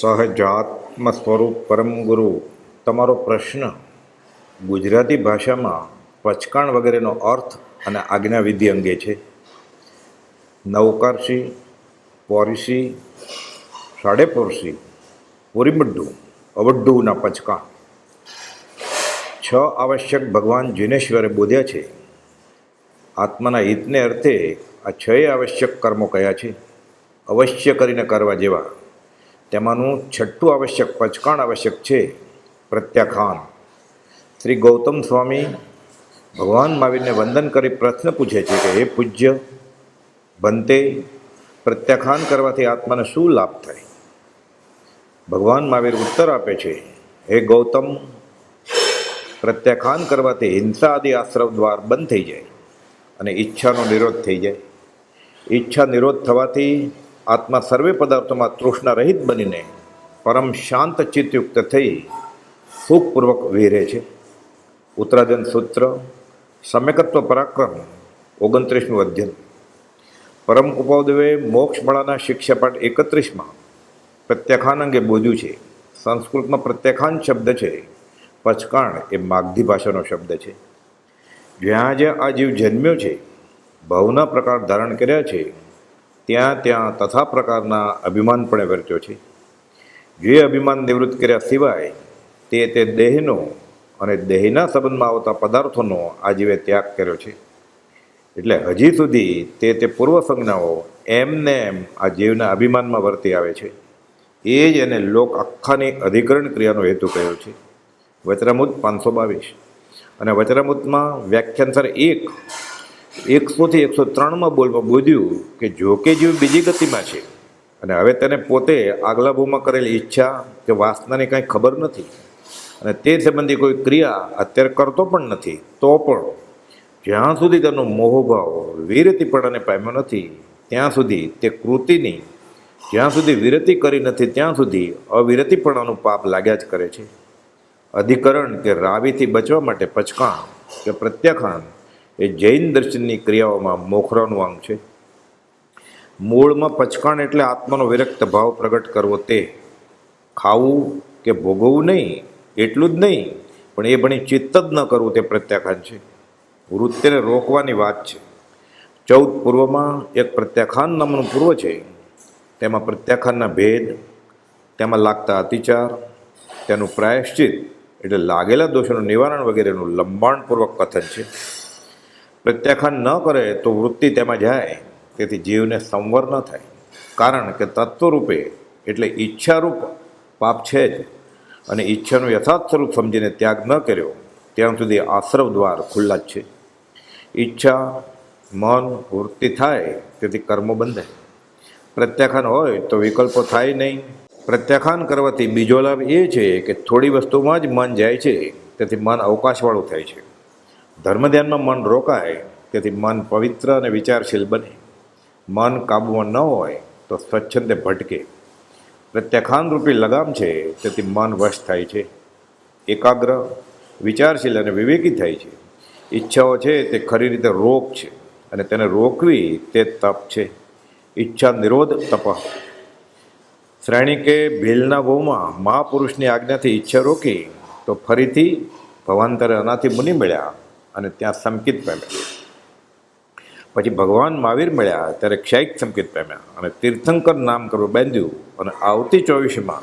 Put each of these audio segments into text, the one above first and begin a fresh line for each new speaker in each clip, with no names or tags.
સહજાત્મ સ્વરૂપ પરમ ગુરુ. તમારો પ્રશ્ન ગુજરાતી ભાષામાં પચકાણ વગેરેનો અર્થ અને આજ્ઞાવિધિ અંગે છે. નવકારસી પોરીસી સાડેપોરસી પુરીમડ્ડુ અવડ્ડુના પચકાણ. છ આવશ્યક ભગવાન જીનેશ્વરે બોધ્યા છે. આત્માના હિતને અર્થે આ છ આવશ્યક કર્મો કયા છે. અવશ્ય કરીને કરવા જેવા તેમાંનું છઠ્ઠું આવશ્યક પચકાણ આવશ્યક છે પ્રત્યાખ્યાન શ્રી ગૌતમ સ્વામી ભગવાન મહાવીરને વંદન કરી પ્રશ્ન પૂછે છે કે, હે પૂજ્ય બનતે પ્રત્યાખ્યાન કરવાથી આત્માને શું લાભ થાય? ભગવાન મહાવીર ઉત્તર આપે છે, હે ગૌતમ પ્રત્યાખ્યાન કરવાથી હિંસા આદિ આશ્રવ દ્વાર બંધ થઈ જાય અને ઈચ્છાનો નિરોધ થઈ જાય. ઈચ્છા નિરોધ થવાથી આત્મા સર્વે પદાર્થોમાં તૃષ્ણા રહિત બનીને પરમ શાંત ચિત્તયુક્ત થઈ સુખપૂર્વક વેરે છે. ઉત્તરાધન સૂત્ર, સમ્યકત્વ પરાક્રમ ઓગણત્રીસનું અધ્યયન. પરમ કૃપાદેવે મોક્ષમાળાના શિક્ષાપાઠ એકત્રીસમાં પ્રત્યાખ્યાન અંગે બોધ્યું છે. સંસ્કૃતમાં પ્રત્યાખાન શબ્દ છે. પચકાણ એ માગધી ભાષાનો શબ્દ છે. જ્યાં જ્યાં આ જીવ જન્મ્યો છે ભાવના પ્રકાર ધારણ કર્યા છે. ત્યાં ત્યાં તથા પ્રકારના અભિમાન પણ વર્ત્યો છે. જે અભિમાન નિવૃત્ત કર્યા સિવાય તે તે દેહનો અને દેહના સંબંધમાં આવતા પદાર્થોનો આજીવે ત્યાગ કર્યો છે. એટલે હજી સુધી તે તે પૂર્વ સંજ્ઞાઓ એમને એમ આ જીવના અભિમાનમાં વર્તી આવે છે. એ જ એને લોક આખાની અધિકરણ ક્રિયાનો હેતુ કહ્યો છે. વચરામૂત પાંચસો બાવીસ અને વચરામૂતમાં વ્યાખ્યાનસર એક એકસોથી એકસો ત્રણમાં બોલમાં બોધ્યું કે જોકે જીવ બીજી ગતિમાં છે. અને હવે તેને પોતે આગલા ભૂમાં કરેલી ઈચ્છા કે વાસનાની કાંઈ ખબર નથી. અને તે સંબંધી કોઈ ક્રિયા અત્યારે કરતો પણ નથી, તો પણ જ્યાં સુધી તેનો મોહભાવ વિરતીપણાને પામ્યો નથી, ત્યાં સુધી તે કૃતિની જ્યાં સુધી વિરતિ કરી નથી, ત્યાં સુધી અવિરતીપણાનું પાપ લાગ્યા જ કરે છે. અધિકરણ કે રાવીથી બચવા માટે પચકાણ કે પ્રત્યાખ્યાન એ જૈન દર્શનની ક્રિયાઓમાં મોખરાનું અંગ છે. મૂળમાં પચકાણ એટલે આત્માનો વિરક્ત ભાવ પ્રગટ કરવો તે. ખાવું કે ભોગવવું નહીં, એટલું જ નહીં, પણ એ ભણી ચિત્ત જ ન કરવું તે પ્રત્યાખ્યાન છે. વૃત્તિને રોકવાની વાત છે. ચૌદ પૂર્વમાં એક પ્રત્યાખ્યાન નામનું પૂર્વ છે. તેમાં પ્રત્યાખ્યાનના ભેદ, તેમાં લાગતા અતિચાર, તેનું પ્રાયશ્ચિત એટલે લાગેલા દોષોનું નિવારણ વગેરેનું લંબાણપૂર્વક કથન છે. પ્રત્યાખ્યાન ન કરે તો વૃત્તિ તેમાં જાય. તેથી જીવને સંવર ન થાય. કારણ કે તત્વરૂપે એટલે ઈચ્છારૂપ પાપ છે જ. અને ઈચ્છાનું યથાર્થ સ્વરૂપ સમજીને ત્યાગ ન કર્યો, ત્યાં સુધી આશ્રવ દ્વાર ખુલ્લા જ છે. ઈચ્છા, મન, વૃત્તિ થાય, તેથી કર્મો બંધાય પ્રત્યાખ્યાન હોય તો વિકલ્પો થાય નહીં. પ્રત્યાખ્યાન કરવાથી બીજો લાભ એ છે કે થોડી વસ્તુમાં જ મન જાય છે. તેથી મન અવકાશવાળું થાય છે. ધર્મ ધ્યાનમાં મન રોકાય, તેથી મન પવિત્ર અને વિચારશીલ બને. મન કાબૂમાં ન હોય તો સ્વચ્છંદે ભટકે. પ્રત્યાખાનરૂપી લગામ છે, તેથી મન વશ થાય છે. એકાગ્ર, વિચારશીલ અને વિવેકી થાય છે. ઈચ્છાઓ છે, તે ખરી રીતે રોગ છે, અને તેને રોકવી તે તપ છે. ઈચ્છા નિરોધ તપ. શ્રેણી કે ભીલના ભોમાં મહાપુરુષની આજ્ઞાથી ઈચ્છા રોકી, તો ફરીથી ભવાંતરે અનાથી મુનિ મળ્યા. અને ત્યાં સંકિત પામ્યા. પછી ભગવાન મહાવીર મળ્યા, ત્યારે ક્ષયિક સંકેત પામ્યા અને તીર્થંકર નામ કરવું બાંધ્યું અને આવતી ચોવીસમાં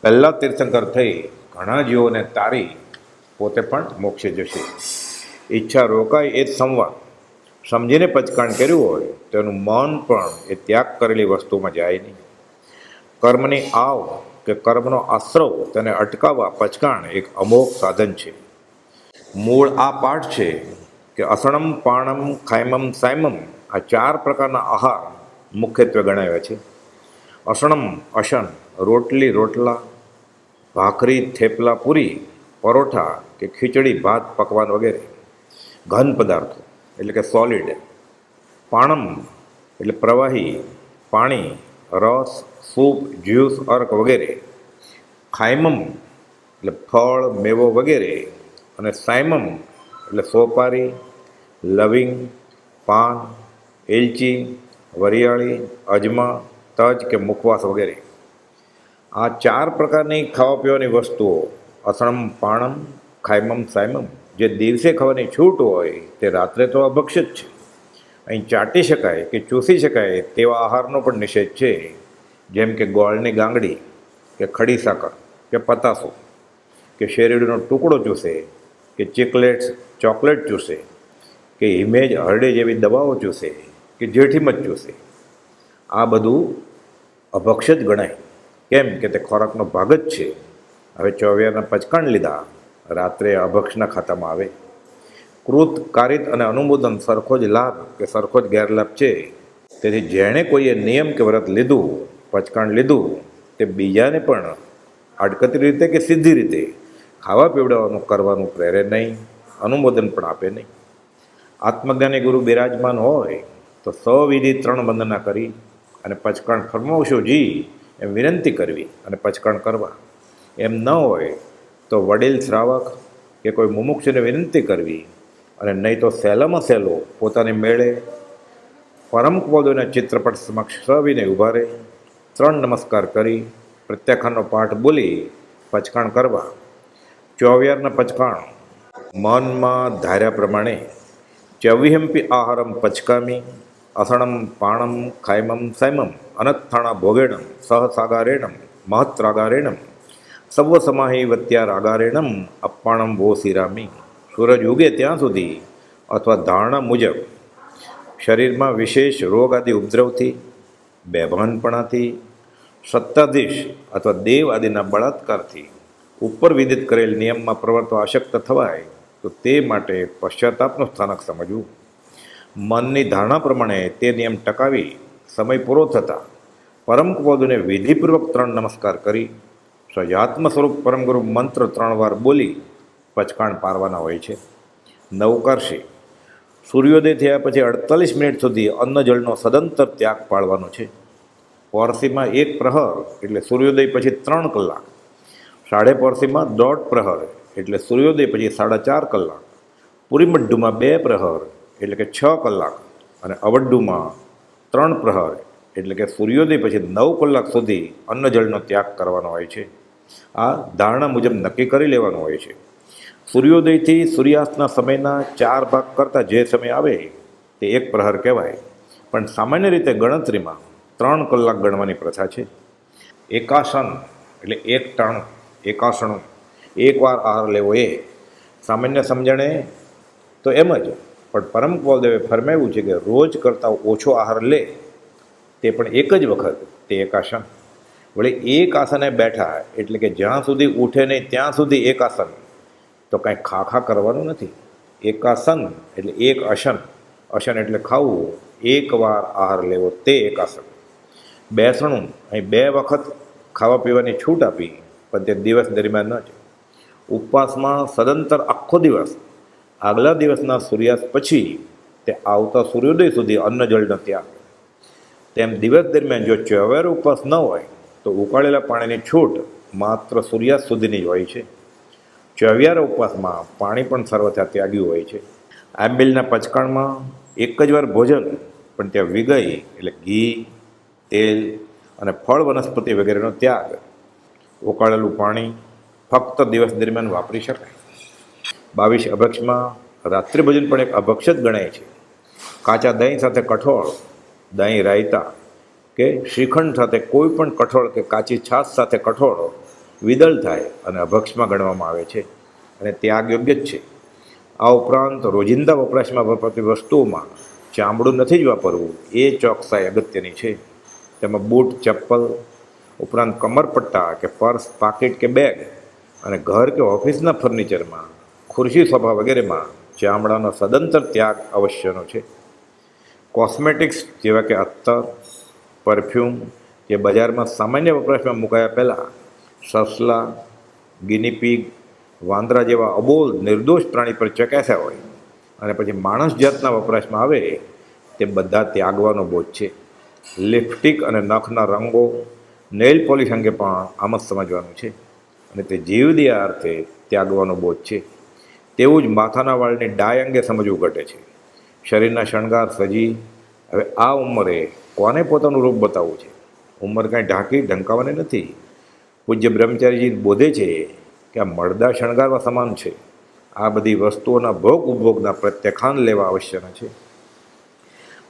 પહેલાં તીર્થંકર થઈ ઘણા જીવોને તારી પોતે પણ મોક્ષે જશે. ઈચ્છા રોકાય એ જ સંવાદ. સમજીને પચકાણ કર્યું હોય, તેનું મન પણ એ ત્યાગ કરેલી વસ્તુમાં જાય નહીં. કર્મની આવ કે કર્મનો આશ્રવ તેને અટકાવવા પચકાણ એક અમોઘ સાધન છે. મૂળ આ પાઠ છે કે અસણમ, પાણમ, ખાયમમ, સાયમમ આ ચાર પ્રકારના આહાર મુખ્યત્વે ગણાવ્યા છે. અસણમ અસન રોટલી, રોટલા, ભાખરી, થેપલા, પૂરી, પરોઠા કે ખીચડી, ભાત, પકવાન વગેરે. ઘન પદાર્થો, એટલે કે સોલિડ પાણમ, એટલે પ્રવાહી, પાણી, રસ, સૂપ, જ્યુસ, અર્ક વગેરે. ખાયમમ, એટલે ફળ, મેવો વગેરે. અને સાયમમ એટલે સોપારી, લવિંગ, પાન, એલચી, વરિયાળી, અજમા, તજ કે મુખવાસ વગેરે. આ ચાર પ્રકારની ખાવા પીવાની વસ્તુઓ અસણમ પાણમ ખાયમમ સાયમમ જે દિવસે ખાવાની છૂટ હોય તે રાત્રે તો અભક્ષ જ છે. અહીં ચાટી શકાય કે ચૂસી શકાય તેવા આહારનો પણ નિષેધ છે. જેમ કે ગોળની ગાંગડી, કે ખડી સાકર, કે પતાસો, કે શેરડીનો ટુકડો ચૂસે કે ચિકલેટ્સ, ચોકલેટ ચૂસે, કે હિમેજ હરડે જેવી દવાઓ ચૂસે, કે જેઠીમત ચૂસે. આ બધું અભક્ષ્ય જ ગણાય. કેમ કે તે ખોરાકનો ભાગ જ છે. હવે ચોવિયાના પચકાણ લીધા. રાત્રે અભક્ષના ખાતામાં આવે. કૃત, કારિત અને અનુમોદન સરખો જ લાભ કે સરખો જ ગેરલાભ છે. તેથી જેણે કોઈએ નિયમ કે વ્રત લીધું, પચકાણ લીધું, તે બીજાને પણ અડકતી રીતે કે સીધી રીતે ખાવા પીવડાવવાનું કરવાનું પ્રેરે નહીં, અનુમોદન પણ આપે નહીં. આત્મજ્ઞાની ગુરુ બિરાજમાન હોય તો સવિધિ ત્રણ વંદના કરી અને પચકણ ફરમાવશો જી, એમ વિનંતી કરવી અને પચકણ કરવા. એમ ન હોય તો વડીલ શ્રાવક કે કોઈ મુમુક્ષને વિનંતી કરવી અને નહીં તો સહેલામાં સહેલો પોતાની મેળે પરમ ક્વોદોના ચિત્રપટ સમક્ષ સવીને ઊભા રહે, ત્રણ નમસ્કાર કરી પ્રત્યાખ્યાનનો પાઠ બોલી, પચકાણ કરવા. ચોવિયારના પચકાણ. મનમાં ધાર્યા પ્રમાણે ચવિહંપી આહારમ પચકામી, અસણમ પાણમ, ખાયમમ સૈમમ, અનથાણા ભોગેણમ, સહસાગારેણમ, મહત્રાગારેણમ સર્વ સમાહી વત્યારાગારેણમ અપ્પાણમ વો સિરામી સૂરજ ઉગે ત્યાં સુધી અથવા ધારણા મુજબ શરીરમાં વિશેષ રોગ આદિ ઉપદ્રવથી, બેભાનપણાથી, સત્તાધીશ અથવા દેવ આદિના બળાત્કારથી ઉપર વિદિત કરેલ નિયમમાં પ્રવર્તવા અશક્ત થવાય, તો તે માટે પશ્ચાતાપનું સ્થાનક સમજવું. મનની ધારણા પ્રમાણે તે નિયમ ટકાવી સમય પૂરો થતાં પરમ કપોદને વિધિપૂર્વક ત્રણ નમસ્કાર કરી, સજાત્મ સ્વરૂપ પરમગુરુ મંત્ર ત્રણ વાર બોલી પચકાણ પારવાના હોય છે. નવકારશે સૂર્યોદય થયા પછી અડતાલીસ મિનિટ સુધી અન્ન જળનો સદંતર ત્યાગ પાળવાનો છે. પોરસીમાં એક પ્રહર એટલે સૂર્યોદય પછી ત્રણ કલાક. સાડે પોરસીમાં દોઢ પ્રહર, એટલે સૂર્યોદય પછી સાડા ચાર કલાક. પુરીમડ્ડુમાં બે પ્રહર, એટલે કે છ કલાક. અને અવડ્ડુમાં ત્રણ પ્રહર, એટલે કે સૂર્યોદય પછી નવ કલાક સુધી અન્નજળનો ત્યાગ કરવાનો હોય છે. આ ધારણા મુજબ નક્કી કરી લેવાનું હોય છે. સૂર્યોદયથી સૂર્યાસ્તના સમયના ચાર ભાગ કરતાં જે સમય આવે તે એક પ્રહર કહેવાય. પણ સામાન્ય રીતે ગણતરીમાં ત્રણ કલાક ગણવાની પ્રથા છે. એકાસન, એટલે એક ટાણું એકાસણું. એકવાર આહાર લેવો એ સામાન્ય સમજણે તો એમ જ. પણ પરમ કૌલદેવે ફરમાવ્યું છે કે રોજ કરતાં ઓછો આહાર લે તે પણ એક જ વખત, તે એકાસન. વળી એક આસને બેઠા એટલે કે જ્યાં સુધી ઉઠે નહીં ત્યાં સુધી એક આસન. તો કાંઈ ખાખા કરવાનું નથી. એકાસન એટલે એક અસન. અસન એટલે ખાવું. એકવાર આહાર લેવો તે એકાસન. બેસણું, અહીં બે વખત ખાવા પીવાની છૂટ આપી. પણ તે દિવસ દરમિયાન ન છે ઉપવાસમાં સદંતર આખો દિવસ, આગલા દિવસના સૂર્યાસ્ત પછી તે આવતા સૂર્યોદય સુધી અન્ન નથી ત્યાગ તેમ દિવસ દરમિયાન જો ચોવેર ઉપવાસ ન હોય, તો ઉકાળેલા પાણીની છૂટ માત્ર સૂર્યાસ્ત સુધીની જ હોય છે. ચોવિયાર ઉપવાસમાં પાણી પણ સર્વથા ત્યાગ્યું હોય છે. આંબેલના પચકાણમાં એક જ વાર ભોજન, પણ ત્યાં વિગઈ એટલે ઘી, તેલ અને ફળ વનસ્પતિ વગેરેનો ત્યાગ ઉકાળેલું પાણી ફક્ત દિવસ દરમિયાન વાપરી શકાય. બાવીસ અભક્ષમાં રાત્રિ ભોજન પણ એક અભક્ષ જ ગણાય છે. કાચા દહીં સાથે કઠોળ, દહીં રાયતા કે શ્રીખંડ સાથે કોઈ પણ કઠોળ કે કાચી છાશ સાથે કઠોળ વિદળ થાય અને અભક્ષમાં ગણવામાં આવે છે અને ત્યાગ યોગ્ય જ છે. આ ઉપરાંત રોજિંદા વપરાશમાં વપરાતી વસ્તુઓમાં ચામડું નથી જ વાપરવું, એ ચોકસાઈ અગત્યની છે. તેમાં બૂટ, ચપ્પલ ઉપરાંત કમરપટ્ટા કે પર્સ, પાકીટ કે બેગ અને ઘર કે ઓફિસના ફર્નિચરમાં, ખુરશી સોફા વગેરેમાં ચામડાનો સદંતર ત્યાગ અવશ્યનો છે. કોસ્મેટિક્સ જેવા કે અત્તર, પરફ્યુમ જે બજારમાં સામાન્ય વપરાશમાં મુકાયા પહેલાં સસલા ગિનીપીગ વાંદરા જેવા અબોલ, નિર્દોષ પ્રાણી પર ચકાસ્યા હોય અને પછી માણસ જાતના વપરાશમાં આવે તે બધા ત્યાગવાનો બોધ છે. લિપસ્ટિક અને નખના રંગો નેલ પોલિશ અંગે પણ આમ જ સમજવાનું છે. અને તે જીવદયા અર્થે ત્યાગવાનો બોધ છે. તેવું જ માથાના વાળની ડાય અંગે સમજવું ઘટે છે. શરીરના શણગાર સજી, હવે આ ઉંમરે કોને પોતાનું રૂપ બતાવવું છે? ઉંમર કાંઈ ઢાંકી ઢંકાવવાની નથી. પૂજ્ય બ્રહ્મચારીજી બોધે છે કે આ મળદા શણગારવા સમાન છે. આ બધી વસ્તુઓના ભોગ ઉપભોગના પ્રત્યખાન લેવા આવશ્યક છે.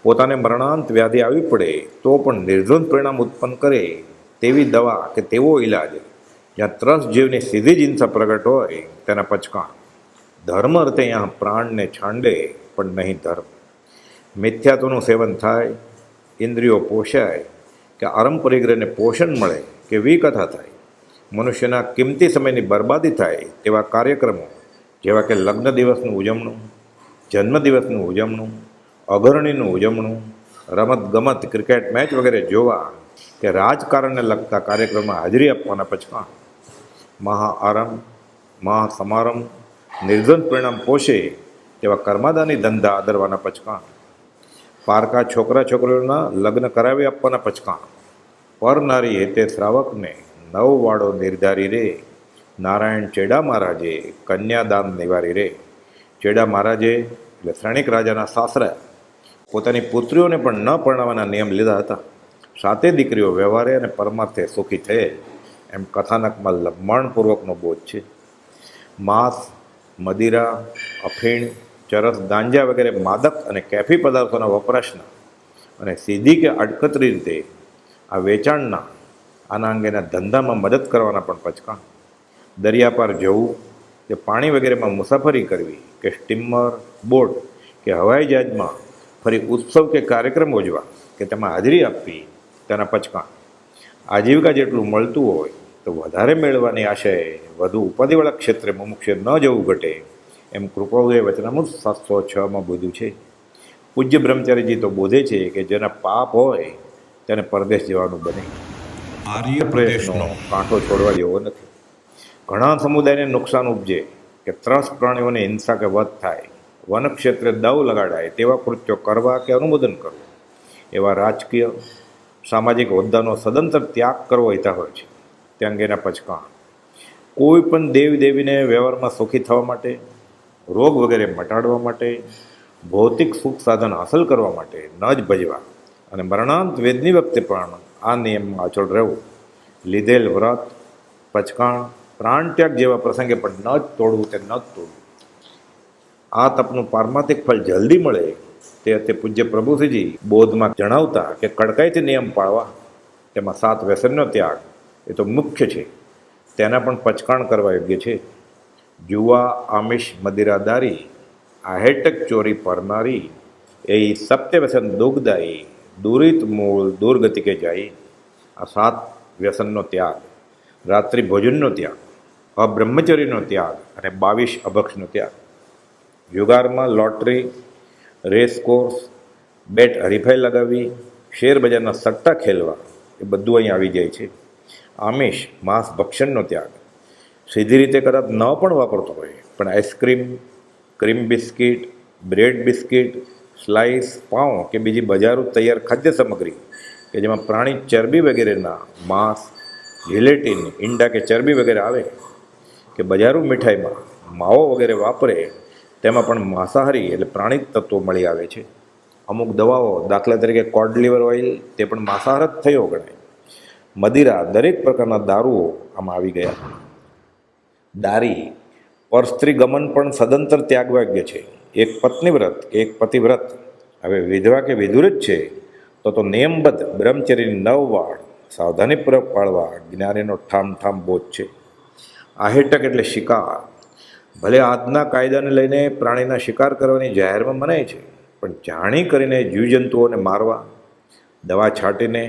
પોતાને મરણાંત વ્યાધિ આવી પડે તો પણ નિર્ધન પરિણામ ઉત્પન્ન કરે. તેવી દવા કે તેવો ઈલાજ જ્યાં ત્રસ જીવની સીધી જ હિંસા પ્રગટ હોય, તેના પચકાણ. ધર્મ અર્થે અહીંયા પ્રાણને છાંડે, પણ નહીં ધર્મ. મિથ્યાત્વનું સેવન થાય, ઇન્દ્રિયો પોષાય, કે આરંભ પરિગ્રહને પોષણ મળે, કે વિકથા થાય. મનુષ્યના કિંમતી સમયની બરબાદી થાય, તેવા કાર્યક્રમો, જેવા કે લગ્ન દિવસનું ઉજવણું જન્મદિવસનું ઉજવણું, અઘરણીનું ઉજવણું, રમત ગમત, ક્રિકેટ મેચ વગેરે જોવા કે રાજકારણને લગતા કાર્યક્રમમાં હાજરી આપવાના પછાણ મહાઆરંભ મહાસમારંભ મહા સમારંભ, નિર્ધન પરિણામ પોષે તેવા કર્માદાની ધંધા આદરવાના પચકાણ પારકા છોકરા છોકરીઓના લગ્ન કરાવી આપવાના પચકાણ પરનારી હેતે શ્રાવકને નવ વાડો નિર્ધારી રે. નારાયણ ચેડા મહારાજે કન્યાદાન નિવારી રે. ચેડા મહારાજે એટલે શ્રેણિક રાજાના સાસરા પોતાની પુત્રીઓને પણ ન પરણાવવાના નિયમ લીધા હતા. સાતે દીકરીઓ વ્યવહારે અને પરમાર્થે સુખી થયેલ એમ કથાનકમાં લંબાણપૂર્વકનો બોધ છે. માંસ, મદિરા, અફીણ, ચરસ ગાંજા વગેરે માદક અને કેફી પદાર્થોના વપરાશના અને સીધી કે અડકતરી રીતે આ વેચાણના, આના અંગેના ધંધામાં મદદ કરવાના પણ પચકાણ. દરિયા પાર જવું, કે પાણી વગેરેમાં મુસાફરી કરવી, કે સ્ટીમર, બોટ, કે હવાઈ જહાજમાં ફરી ઉત્સવ કે કાર્યક્રમ યોજવા કે તેમાં હાજરી આપવી તેના પચકાણ આજીવિકા જેટલું મળતું હોય તો વધારે મેળવવાની આશય વધુ ઉપાધિવાળા ક્ષેત્રે મુમુક્ષે ન જવું ઘટે એમ કૃપાઉદય વચનામૃત સાતસો છમાં બોધ્યું છે. પૂજ્ય બ્રહ્મચારીજી તો બોધે છે કે જેના પાપ હોય તેને પરદેશ જવાનું બને.
આર્ય પ્રદેશનો.
કાંટો છોડવા જેવો નથી. ઘણા સમુદાયને નુકસાન ઉપજે કે ત્રાસ પ્રાણીઓને હિંસા કે વધ થાય. વન ક્ષેત્રે દવ લગાડાય તેવા કૃત્યો કરવા કે અનુમોદન કરવું. એવા રાજકીય સામાજિક હોદ્દાનો સદંતર ત્યાગ કરવો હિતા હોય છે. તે અંગેના પચકાણ. કોઈ પણ દેવી દેવીને વ્યવહારમાં સુખી થવા માટે, રોગ વગેરે મટાડવા માટે, ભૌતિક સુખ સાધન હાંસલ કરવા માટે ન જ ભજવા. અને મરણાંત વેદની વખતે પણ આ નિયમમાં અચળ રહેવું. લીધેલ વ્રત, પચકાણ પ્રાણ ત્યાગ જેવા પ્રસંગે પણ ન જ તોડવું તે ન જ તોડવું. આ તપનું પારમાર્થિક ફળ જલ્દી મળે તે તે પૂજ્ય પ્રભુશ્રીજી બોધમાં જણાવતા કે કડકાઈથી નિયમ પાળવા, તેમાં સાત વ્યસનનો ત્યાગ, એ તો મુખ્ય છે. તેના પણ પચકાણ કરવા યોગ્ય છે. જુવા આમિષ મદિરાદારી આહેટક ચોરી પરનારી, એ સત્ય વ્યસન દુઃખદાયી દુરિત મૂળ દુર્ગતિ કે જાય. આ સાત વ્યસનનો ત્યાગ, રાત્રિ ભોજનનો ત્યાગ અબ્રહ્મચર્યનો ત્યાગ અને બાવીસ અભક્ષનો ત્યાગ. જુગારમાં લોટરી, રેસ કોર્સ, બેટ હરીફાઈ લગાવવી, શેર બજારના સટ્ટા ખેલવા, એ બધું અહીં આવી જાય છે. આમિષ, માંસ, ભક્ષણનો ત્યાગ. સીધી રીતે કદાચ ન પણ વાપરતો હોય, પણ ice cream, cream biscuit, bread biscuit slice પાઉં કે બીજી બજારો તૈયાર ખાદ્ય સામગ્રી કે જેમાં પ્રાણી ચરબી વગેરેના માંસ, જિલેટીન, ઈંડા કે ચરબી વગેરે આવે, કે બજારું મીઠાઈમાં માવો વગેરે વાપરે તેમાં પણ માંસાહારી એટલે પ્રાણિક તત્વો મળી આવે છે. અમુક દવાઓ દાખલા તરીકે કોડ લિવર ઓઇલ તે પણ માંસાહાર જ થયો ગણાય. મદિરા દરેક પ્રકારના દારૂઓ આમાં આવી ગયા. દારી પરસ્ત્રી ગમન પણ સદંતર ત્યાગવાગ્ય છે. એક પત્ની વ્રત કે એક પતિવ્રત. હવે વિધવા કે વિધુર જ છે, તો તો નિયમબદ્ધ બ્રહ્મચર્યની નવ વાળ સાવધાનીપૂર્વક પાળવા જ્ઞાનીનો ઠામ ઠામ બોધ છે. આહેટક એટલે શિકાર. ભલે આજના કાયદાને લઈને પ્રાણીના શિકાર કરવાની જાહેરમાં મનાય છે, પણ જાણી કરીને જીવજંતુઓને મારવા, દવા છાંટીને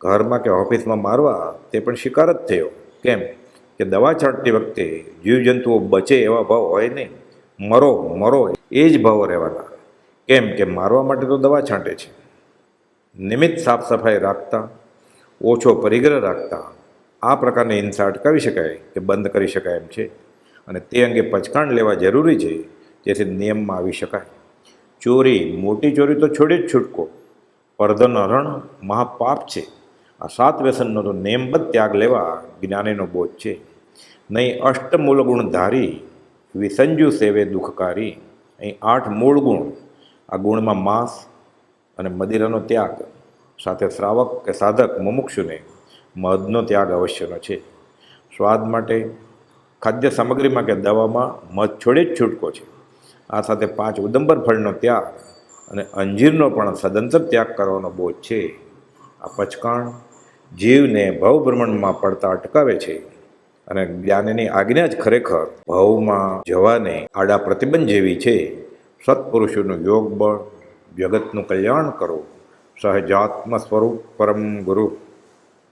ઘરમાં કે ઓફિસમાં મારવા, તે પણ શિકાર જ થયો. કેમ કે દવા છાંટતી વખતે જીવજંતુઓ બચે એવા ભાવ હોય નહીં. મરો મરો, એ જ ભાવો રહેવાના. કેમ કે મારવા માટે તો દવા છાંટે છે. નિમિત્ત સાફ સફાઈ રાખતા, ઓછો પરિગ્રહ રાખતા, આ પ્રકારની હિંસા અટકાવી શકાય કે બંધ કરી શકાય એમ છે. અને તે અંગે પચકાણ લેવા જરૂરી છે, જેથી નિયમમાં આવી શકાય. ચોરી, મોટી ચોરી તો છોડી જ છૂટકો. પરધન હરણ મહાપાપ છે. આ સાત વ્યસનનો તો નિયમબદ્ધ ત્યાગ લેવા જ્ઞાનીનો બોધ છે. નહીં અષ્ટમૂળ ગુણ ધારી વિસંજુ સેવે દુઃખકારી. અહીં આઠ મૂળ ગુણ આ ગુણમાં માંસ અને મદિરાનો ત્યાગ. સાથે શ્રાવક કે સાધક મુમુક્ષુને મધનો ત્યાગ અવશ્યનો છે. સ્વાદ માટે ખાદ્ય સામગ્રીમાં કે દવામાં મધ છોડે જ છૂટકો છે. આ સાથે પાંચ ઉદંબર ફળનો ત્યાગ અને અંજીરનો પણ સદંતર ત્યાગ કરવાનો બોધ છે. આ પચકાણ જીવને ભવભ્રમણમાં પડતા અટકાવે છે અને જ્ઞાનની આજ્ઞા જ ખરેખર ભવમાં જવાને આડા પ્રતિબંધ જેવી છે. સત્પુરુષોનું યોગ બળ જગતનું કલ્યાણ કરો. સહજાત્મ સ્વરૂપ પરમ ગુરુ